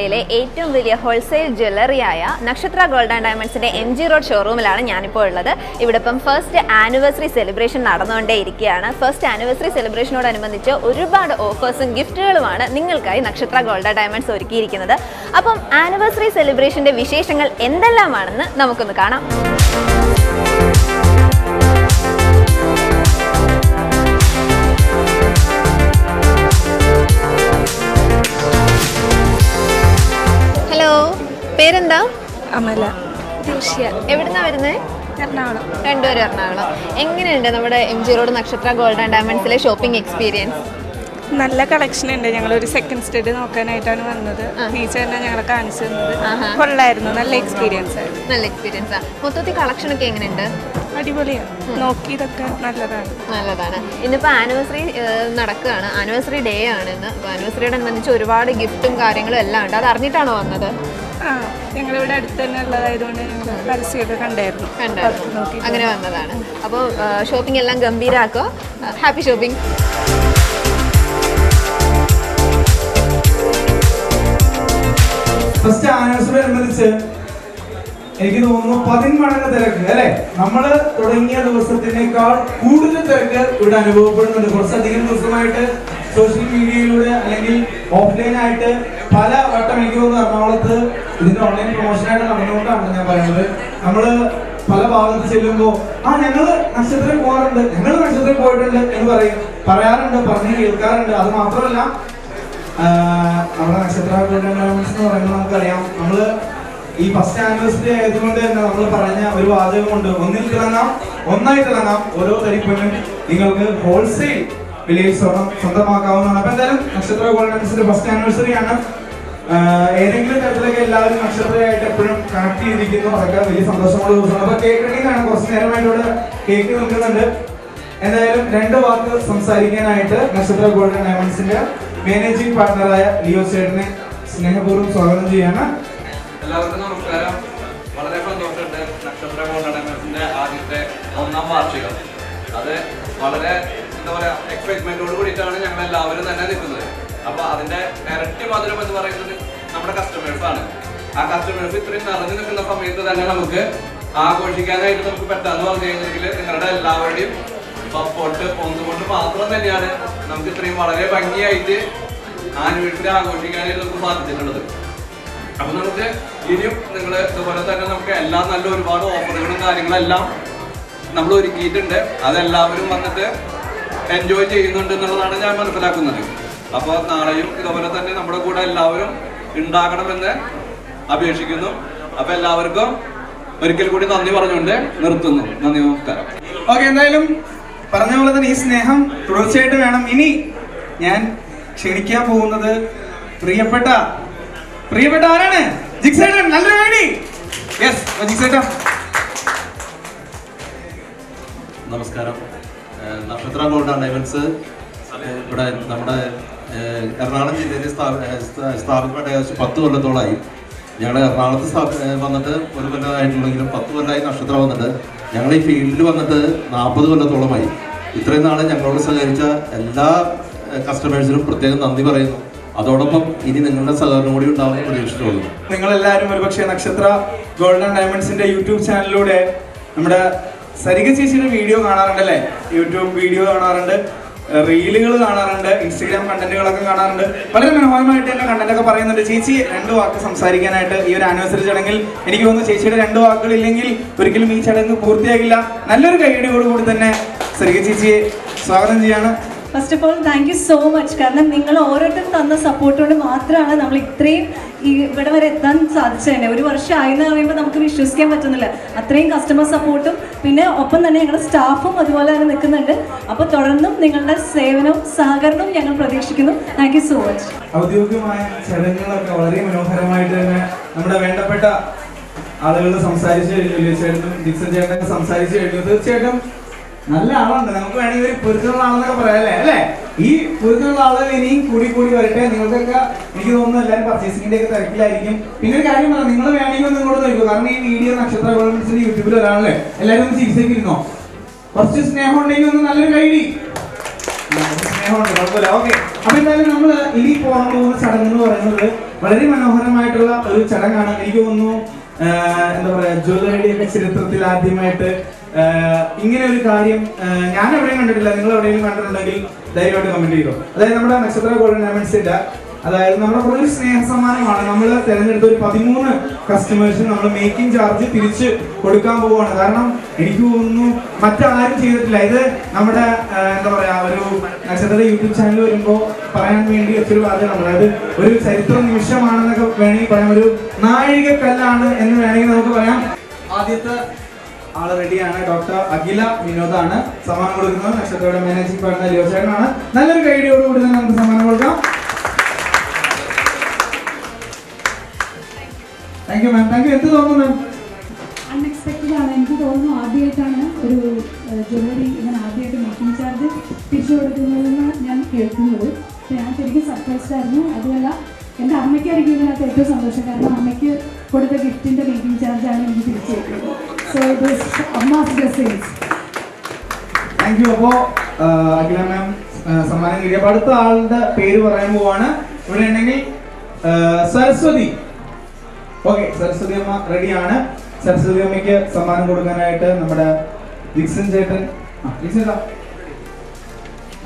ജില്ലയിലെ ഏറ്റവും വലിയ ഹോൾസെയിൽ ജ്വല്ലറിയായ നക്ഷത്ര ഗോൾഡ് ആൻഡ് ഡയമണ്ട്സിന്റെ എം ജി റോഡ് ഷോറൂമിലാണ് ഞാനിപ്പോൾ ഉള്ളത്. ഇവിടെ ഇപ്പം ഫസ്റ്റ് ആനിവേഴ്സറി സെലിബ്രേഷൻ നടന്നുകൊണ്ടേ ഇരിക്കുകയാണ് ഫസ്റ്റ് ആനിവേഴ്സറി സെലിബ്രേഷനോടനുബന്ധിച്ച് ഒരുപാട് ഓഫേഴ്സും ഗിഫ്റ്റുകളുമാണ് നിങ്ങൾക്കായി നക്ഷത്ര ഗോൾഡ് ഡയമണ്ട്സ് ഒരുക്കിയിരിക്കുന്നത്. അപ്പം ആനിവേഴ്സറി സെലിബ്രേഷന്റെ വിശേഷങ്ങൾ എന്തെല്ലാമാണെന്ന് നമുക്കൊന്ന് കാണാം. അമല. ദിൽഷ്യ എവിടുന്നാ വരുന്നത് എറണാകുളം. രണ്ടുപേരും എറണാകുളം. എങ്ങനെയുണ്ട് നമ്മുടെ M G road Nakshatra gold and ഡയമണ്ട്സിലെ shopping experience? നല്ല കളക്ഷൻ ഉണ്ട്. ഞങ്ങൾ ഒരു സെക്കൻഡ് സ്റ്റഡി നോക്കാനായിട്ടാണ് വന്നത്. ടീച്ചർ തന്നെ ഞങ്ങളെ കാണിച്ചു തന്നത്. കൊള്ളായിരുന്നു. നല്ല എക്സ്പീരിയൻസ് ആയിരുന്നു നല്ല എക്സ്പീരിയൻസ് മൊത്തത്തിൽ കളക്ഷൻ ഒക്കെ എങ്ങനെയുണ്ട്? അടിപൊളിയാണ് നോക്കിയതൊക്കെ നല്ലതാണ്. നല്ലതാണ്. ഇന്നിപ്പോൾ ആനിവേഴ്സറി നടക്കുകയാണ്. ആനിവേഴ്സറി ഡേ ആണ് ഇന്ന്. അപ്പോൾ ആനിവേഴ്സറിയോടനുബന്ധിച്ച് ഒരുപാട് ഗിഫ്റ്റും കാര്യങ്ങളും എല്ലാം ഉണ്ട്. അത് അറിഞ്ഞിട്ടാണോ വന്നത്? ആ ഞങ്ങളിവിടെ അടുത്ത് തന്നെ ഉള്ളതായതുകൊണ്ട് ഞങ്ങൾ പരസ്യമൊക്കെ കണ്ടായിരുന്നു. കണ്ടായിരുന്നു. അങ്ങനെ വന്നതാണ്. അപ്പോൾ ഷോപ്പിംഗ് എല്ലാം ഗംഭീരാക്കോ? ഹാപ്പി ഷോപ്പിംഗ് ഫസ്റ്റ് ആനിവേഴ്സറി അനുബന്ധിച്ച് എനിക്ക് തോന്നുന്നു പതിന്മടങ്ങ് തിരക്ക് അല്ലെ? നമ്മൾ തുടങ്ങിയ ദിവസത്തിനേക്കാൾ കൂടുതൽ തിരക്ക് ഇവിടെ അനുഭവപ്പെടുന്നുണ്ട്. കുറച്ചധികം ദിവസമായിട്ട് സോഷ്യൽ മീഡിയയിലൂടെ അല്ലെങ്കിൽ ഓഫ്ലൈൻ ആയിട്ട് പല വട്ടം എനിക്ക് തോന്നുന്നു എറണാകുളത്ത് ഇതിന്റെ ഓൺലൈൻ പ്രൊമോഷനായിട്ട് നടന്നുകൊണ്ടാണ് ഞാൻ പറയുന്നത്. നമ്മൾ പല ഭാഗത്ത് ചെല്ലുമ്പോ ആ ഞങ്ങൾ നക്ഷത്രം പോകാറുണ്ട് ഞങ്ങൾ നക്ഷത്രം പോയിട്ടുണ്ട് എന്ന് പറയും. പറയാറുണ്ട് പറഞ്ഞു കേൾക്കാറുണ്ട്. അത് മാത്രമല്ല നമ്മുടെ നക്ഷത്ര എന്ന് നമുക്കറിയാം നമ്മൾ ഈ ഫസ്റ്റ് ആനിവേഴ്സറി ആയതുകൊണ്ട് തന്നെ നമ്മൾ പറഞ്ഞ ഒരു വാചകമുണ്ട്. ഒന്നിൽ തിളങ്ങാം ഒന്നായി തിളങ്ങാം ഓരോ തരിപ്പനും നിങ്ങൾക്ക് ഹോൾസെയിൽ വിലയിൽ സ്വർണം സ്വന്തമാക്കാവുന്നതാണ്. അപ്പൊ എന്തായാലും നക്ഷത്ര ഗോൾഡൻസിന്റെ ഫസ്റ്റ് ആനിവേഴ്സറി ആണ്. ഏതെങ്കിലും തരത്തിലൊക്കെ എല്ലാവരും നക്ഷത്രമായിട്ട് എപ്പോഴും കണക്ട് ചെയ്തിരിക്കുന്നു. അതൊക്കെ വലിയ സന്തോഷമുള്ള ദിവസമാണ്. അപ്പൊ കേക്ക് കുറച്ച് നേരമായിട്ട് ഇവിടെ കേക്ക് നിൽക്കുന്നുണ്ട്. എന്തായാലും രണ്ട് വാക്ക് സംസാരിക്കാനായിട്ട് നക്ഷത്ര ഗോൾഡൻ ഡയമണ്ട്സിന്റെ മാനേജിംഗ് പാർട്ണറായ ലിയോ ചേട്ടനെ സ്നേഹപൂർവം സ്വാഗതം ചെയ്യാണ്. എല്ലാവർക്കും നമസ്കാരം. വളരെ സന്തോഷമുണ്ട് നക്ഷത്ര കോണ്ടനത്തിന്റെ ആദ്യത്തെ ഒന്നാം വാർഷികം. അത് വളരെ എന്താ പറയാ എക്സൈറ്റ്മെന്റോട് കൂടിയിട്ടാണ് ഞങ്ങൾ എല്ലാവരും തന്നെ നിൽക്കുന്നത്. അപ്പൊ അതിന്റെ ഇരട്ടി മധുരം എന്ന് പറയുന്നത് നമ്മുടെ കസ്റ്റമേഴ്സ് ആണ്. ആ കസ്റ്റമേഴ്സ് ഇത്രയും നിറഞ്ഞു നിൽക്കുന്ന സമയത്ത് തന്നെ നമുക്ക് ആഘോഷിക്കാനായിട്ട് നമുക്ക് പറ്റാന്ന് പറഞ്ഞു കഴിഞ്ഞെങ്കിൽ നിങ്ങളുടെ എല്ലാവരുടെയും സപ്പോർട്ട് ഒന്നുകൊണ്ട് മാത്രം തന്നെയാണ് നമുക്ക് ഇത്രയും വളരെ ഭംഗിയായിട്ട് ആനുവേഴ്സറി ആഘോഷിക്കാനായിട്ട് നമുക്ക് സാധിച്ചിട്ടുള്ളത്. അപ്പൊ നമുക്ക് ഇനിയും നിങ്ങൾ ഇതുപോലെ തന്നെ നമുക്ക് എല്ലാം നല്ല ഒരുപാട് ഓഫറുകളും കാര്യങ്ങളെല്ലാം നമ്മൾ ഒരുക്കിയിട്ടുണ്ട്. അതെല്ലാവരും വന്നിട്ട് എൻജോയ് ചെയ്യുന്നുണ്ട് എന്നുള്ളതാണ് ഞാൻ മനസ്സിലാക്കുന്നത്. അപ്പോൾ നാളെയും ഇതുപോലെ തന്നെ നമ്മുടെ കൂടെ എല്ലാവരും ഉണ്ടാകണമെന്ന് അപേക്ഷിക്കുന്നു. അപ്പൊ എല്ലാവർക്കും ഒരിക്കൽ കൂടി നന്ദി പറഞ്ഞുകൊണ്ട് നിർത്തുന്നു. നന്ദി നമസ്കാരം. ഓക്കെ എന്തായാലും പറഞ്ഞ പോലെ തന്നെ ഈ സ്നേഹം തുടർച്ചയായിട്ട് വേണം. ഇനി ഞാൻ ക്ഷണിക്കാൻ പോകുന്നത് പ്രിയപ്പെട്ട പ്രിയപ്പെട്ട ആരാണ്? യെസ് നമസ്കാരം. നക്ഷത്ര ഗോൾഡ് ഡയമണ്ട്സ് ഇവിടെ നമ്മുടെ എറണാകുളം ജില്ലയിൽ സ്ഥാപിക്കപ്പെട്ട പത്ത് കൊല്ലത്തോളമായി ഞങ്ങൾ എറണാകുളത്ത് വന്നിട്ട് ഒരു കൊല്ലമായിട്ടുള്ളെങ്കിലും പത്ത് കൊല്ലമായി നക്ഷത്രം വന്നിട്ട്. ഞങ്ങൾ ഈ ഫീൽഡിൽ വന്നിട്ട് നാൽപ്പത് കൊല്ലത്തോളമായി. ഇത്രയും നാളെ ഞങ്ങളോട് സഹകരിച്ച എല്ലാ കസ്റ്റമേഴ്സിനും പ്രത്യേകം നന്ദി പറയുന്നു. അതോടൊപ്പം ഇനി നിങ്ങളുടെ സഹകരണം കൂടി ഉണ്ടാവുമെന്ന് പ്രതീക്ഷിച്ചുള്ളൂ. നിങ്ങൾ എല്ലാവരും ഒരുപക്ഷെ നക്ഷത്ര ഗോൾഡൻ ഡയമണ്ട്സിന്റെ യൂട്യൂബ് ചാനലിലൂടെ നമ്മുടെ സരിക ചേച്ചിയുടെ വീഡിയോ കാണാറുണ്ടല്ലേ യൂട്യൂബ് വീഡിയോ കാണാറുണ്ട് റീലുകൾ കാണാറുണ്ട് ഇൻസ്റ്റഗ്രാം കണ്ടന്റുകളൊക്കെ കാണാറുണ്ട്. വളരെ മനോഹരമായിട്ട് തന്നെ കണ്ടന്റ് ഒക്കെ പറയുന്നുണ്ട്. ചേച്ചി രണ്ട് വാക്ക് സംസാരിക്കാനായിട്ട് ഈ ഒരു ആനിവേഴ്സറി ചടങ്ങിൽ എനിക്ക് തോന്നുന്നു ചേച്ചിയുടെ രണ്ട് വാക്കുകൾ ഇല്ലെങ്കിൽ ഒരിക്കലും ഈ ചടങ്ങ് പൂർത്തിയാകില്ല. നല്ലൊരു കൈയടിയോടുകൂടി തന്നെ സരിക ചേച്ചിയെ സ്വാഗതം ചെയ്യാണ്. First of all thank you so much കാരണം നിങ്ങൾ ഓരോരുത്തരും തന്ന സപ്പോർട്ട് കൊണ്ട് മാത്രമാണ് നമ്മൾ ഇത്രയും ഈ ഇവിടെ വരെ എത്താൻ സാധിച്ചത് തന്നെ. ഒരു വർഷം ആയെന്ന് പറയുമ്പോൾ നമുക്ക് വിശ്വസിക്കാൻ പറ്റുന്നില്ല. അത്രയും കസ്റ്റമർ സപ്പോർട്ടും പിന്നെ ഒപ്പം തന്നെ ഞങ്ങളുടെ സ്റ്റാഫും അതുപോലെ തന്നെ നിൽക്കുന്നുണ്ട്. അപ്പോൾ തുടർന്നും നിങ്ങളുടെ സേവനവും സഹകരണവും ഞങ്ങൾ പ്രതീക്ഷിക്കുന്നു. താങ്ക് യു സോ മച്ച് ഔദ്യോഗികമായ ചടങ്ങുകളൊക്കെ വളരെ മനോഹരമായിട്ട് തന്നെ നമ്മുടെ വേണ്ടപ്പെട്ട ആളുകൾ സംസാരിച്ചു കഴിഞ്ഞു. ചേട്ടനും ചേട്ടനൊക്കെ സംസാരിച്ചു കഴിഞ്ഞു. തീർച്ചയായിട്ടും നല്ല ആളുണ്ട്. നമുക്ക് വേണമെങ്കിൽ ഒരു പൊരുത്തമുള്ള ആളെന്നൊക്കെ പറയാല്ലേ അല്ലേ? ഈ പൊരുത്തമുള്ള ആളുകൾ ഇനിയും കൂടി കൂടി വരട്ടെ. നിങ്ങൾക്കൊക്കെ എനിക്ക് തോന്നുന്നു എല്ലാവരും പർച്ചേസിംഗിന്റെ ഒക്കെ തിരക്കിലായിരിക്കും. പിന്നെ ഒരു കാര്യം പറയാം. നിങ്ങൾ വേണമെങ്കിൽ ഒന്ന് ഇങ്ങോട്ട് നോക്കൂ കാരണം ഈ വീഡിയോ നക്ഷത്ര ഗവൺമെന്റ്സിന്റെ യൂട്യൂബിൽ ഒരാളല്ലേ എല്ലാവരും ഒന്ന് ചികിത്സയ്ക്കിരുന്നോ കുറച്ച് സ്നേഹം ഉണ്ടെങ്കിൽ ഒന്ന് നല്ലൊരു കൈഡി അപ്പൊ എന്തായാലും നമ്മൾ ഇനി പോകാൻ പോകുന്ന ചടങ്ങ് എന്ന് പറയുന്നത് വളരെ മനോഹരമായിട്ടുള്ള ഒരു ചടങ്ങാണ്. എനിക്ക് തോന്നുന്നു എന്താ പറയാ ജ്വല്ലറിയുടെ ചരിത്രത്തിൽ ആദ്യമായിട്ട് ഇങ്ങനെ ഒരു കാര്യം ഞാൻ എവിടെയും കണ്ടിട്ടില്ല നിങ്ങൾ എവിടെയെങ്കിലും കണ്ടിട്ടുണ്ടെങ്കിൽ ധൈര്യമായിട്ട് കമന്റ് ചെയ്തോ. അതായത് നമ്മുടെ നക്ഷത്ര ഗോൾഡൻ ഡയമണ്ട്സിന്റെ അതായത് നമ്മുടെ ഒരു സ്നേഹ സമ്മാനമാണ് നമ്മൾ തിരഞ്ഞെടുത്ത ഒരു പതിമൂന്ന് കസ്റ്റമേഴ്സിന് നമ്മൾ മേക്കിംഗ് ചാർജ് തിരിച്ച് കൊടുക്കാൻ പോവുകയാണ്. കാരണം എനിക്ക് തോന്നുന്നു മറ്റാരും ചെയ്തിട്ടില്ല. ഇത് നമ്മുടെ എന്താ പറയാ ഒരു നക്ഷത്ര യൂട്യൂബ് ചാനൽ വരുമ്പോൾ പറയാൻ വേണ്ടി ഒത്തിരി വാചകമാണ് അതായത് ഒരു ചരിത്ര നിമിഷമാണെന്നൊക്കെ വേണമെങ്കിൽ പറയാം. ഒരു നാഴികക്കല്ലാണ് എന്ന് വേണമെങ്കിൽ നമുക്ക് പറയാം. ആദ്യത്തെ ആൾ റെഡിയാണ്. ഡോക്ടർ അഖില വിനോദാണ് സമ്മാനം കൊടുക്കുന്നത്. നക്ഷത്രയുടെ മാനേജിംഗ് പാർട്ണർ ലിയോചേട്ടനാണ് നല്ലൊരു കൈഡിയോടുകൂടി തന്നെ നമുക്ക് സമ്മാനം കൊടുക്കാം. Thank you ma'am thank you എന്ത് തോന്നുന്നു മാം അൺഎക്സ്പെക്റ്റഡ് ആണ്. എനിക്ക് തോന്നുന്നു ആദ്യമായിട്ടാണ് ഒരു ജ്വല്ലറി ഇങ്ങനെ ആദ്യമായിട്ട് മേക്കിംഗ് ചാർജ് തിരിച്ചു കൊടുക്കുന്നതെന്ന് ഞാൻ കേൾക്കുന്നത്. ഞാൻ ശരിക്കും സർപ്രൈസ്ഡ് ആയിരുന്നു. അതുമല്ല എന്റെ അമ്മയ്ക്കായിരിക്കും ഇതിനകത്ത് ഏറ്റവും സന്തോഷം. കാരണം അമ്മയ്ക്ക് കൊടുത്ത ഗിഫ്റ്റിന്റെ മേക്കിംഗ് കിട്ടുന്നത് ഇത് അമ്മാസ് ബ്ലെസ്സിങ്സ് താങ്ക് യു അപ്പോ ആ, അഖില മാം സമ്മാനം കിട്ടി. അപ്പൊ അടുത്ത ആളുടെ പേര് പറയാൻ പോവാണ്. ഇവിടെ ഉണ്ടെങ്കിൽ സരസ്വതി. ഓക്കെ സരസ്വതി അമ്മ റെഡിയാണ് സരസ്വതി അമ്മയ്ക്ക് സമ്മാനം കൊടുക്കാനായിട്ട് നമ്മുടെ ഡിക്സൺ ചേട്ടൻ ചേട്ടാ.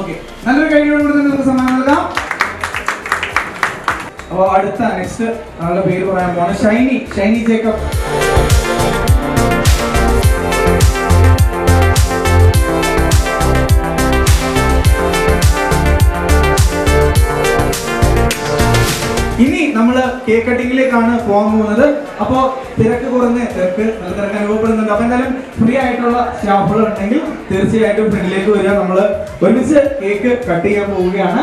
ഓക്കെ നല്ലൊരു കഴിയോട് കൂടി തന്നെ നമുക്ക് സമ്മാനം നൽകാം. അപ്പൊ അടുത്ത നെക്സ്റ്റ് ആളുടെ പേര് പറയാൻ പോവാണ്. ഷൈനി ഷൈനി ജേക്കബ്. കേക്ക് കട്ടിങ്ങിലേക്കാണ് പോകാൻ പോകുന്നത്. അപ്പോ തിരക്ക് കുറഞ്ഞ് തിരക്ക് തിരക്ക് അനുഭവപ്പെടുന്നുണ്ട് അപ്പൊ എന്തായാലും ഫ്രീ ആയിട്ടുള്ള സ്റ്റാഫുകൾ ഉണ്ടെങ്കിൽ തീർച്ചയായിട്ടും ഫ്രണ്ടിലേക്ക് വരിക. നമ്മൾ ഒരുമിച്ച് കേക്ക് കട്ട് ചെയ്യാൻ പോവുകയാണ്.